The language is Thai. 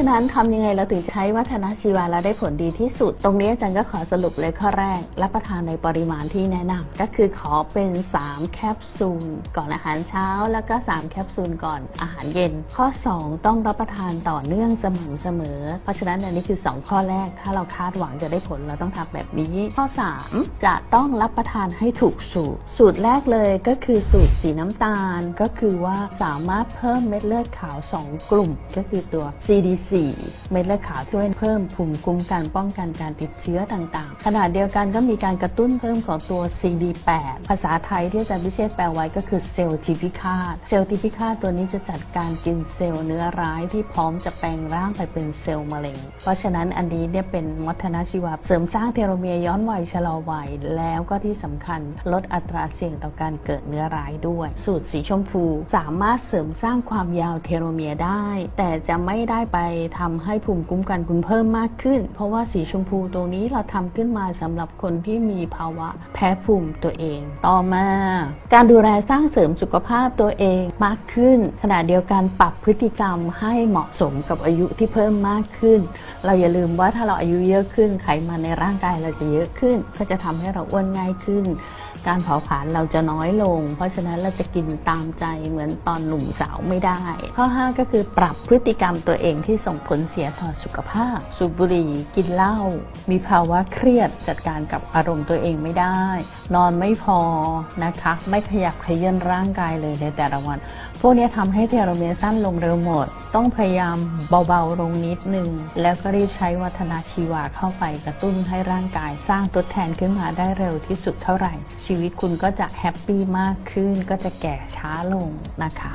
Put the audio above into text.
ฉะนั้นทำยังไงเราถึงใช้วัฒนชีวาแล้วได้ผลดีที่สุด ตรงนี้อาจารย์ก็ขอสรุปเลยข้อแรก รับประทานในปริมาณที่แนะนำก็คือขอเป็น 3 แคปซูล ก่อนอาหารเช้า แล้วก็ 3 แคปซูลก่อนอาหารเย็น ข้อ 2 ต้องรับประทานต่อเนื่องสม่ำเสมอ เพราะฉะนั้นอันนี้คือ 2 ข้อแรก ถ้าเราคาดหวังจะได้ผลเราต้องทำแบบนี้ ข้อ 3 จะต้องรับประทานให้ถูกสูตร สูตรแรกเลยก็คือสูตรสีน้ำตาล ก็คือว่าสามารถเพิ่มเม็ดเลือดขาว 2 กลุ่ม ก็คือตัว C D 4 เม็ดเลือดขาวช่วยเพิ่มภูมิคุ้มกันป้องกันการติดเชื้อต่างๆ ขณะเดียวกันก็มีการกระตุ้นเพิ่มของตัว CD8 ภาษาไทยที่อาจารย์พิเชษแปลไว้ก็คือเซลล์ทิพิฆาต เซลล์ทิพิฆาตตัวนี้จะจัดการกินเซลล์เนื้อร้ายที่พร้อมจะแปลงร่างไปเป็นเซลล์มะเร็ง เพราะฉะนั้นอันนี้เนี่ยเป็นวัฒนชีวะเสริมสร้างเทโลเมียร์ย้อนวัยชะลอวัย แล้วก็ที่สำคัญลดอัตราเสี่ยงต่อการเกิดเนื้อร้ายด้วย สูตรสีชมพูสามารถเสริมสร้างความยาวเทโลเมียร์ได้ แต่จะไม่ได้ไปทำให้ภูมิคุ้มกันคุณเพิ่มมากขึ้น เพราะว่าสีชมพูตรงนี้เราทำขึ้นมาสำหรับคนที่มีภาวะแพ้ภูมิตัวเอง ต่อมา การดูแลสร้างเสริมสุขภาพตัวเองมากขึ้น ขณะเดียวกันปรับพฤติกรรมให้เหมาะสมกับอายุที่เพิ่มมากขึ้น เราอย่าลืมว่าถ้าเราอายุเยอะขึ้นไขมันในร่างกายเราจะเยอะขึ้น ก็จะทำให้เราอ้วนง่ายขึ้น การเผาผลาญเราจะน้อยลง เพราะฉะนั้นเราจะกินตามใจเหมือนตอนหนุ่มสาวไม่ได้ ข้อ 5 ก็คือปรับพฤติกรรมตัวเองที่ส่งผลเสียต่อสุขภาพ สูบบุหรี่กินเหล้ามีภาวะเครียดจัดการกับอารมณ์ตัวเองไม่ได้ นอนไม่พอนะคะ ไม่ขยับขยื่นร่างกายเลยในแต่ละวันพวกนี้ทำให้เทโลเมียร์สั้นลงเร็วหมด ต้องพยายามเบาๆลงนิดนึง แล้วก็รีบใช้วัฒนาชีวาเข้าไปกระตุ้นให้ร่างกาย สร้างทดแทนขึ้นมาได้เร็วที่สุดเท่าไหร่ ชีวิตคุณก็จะแฮปปี้มากขึ้นก็จะแก่ช้าลงนะคะ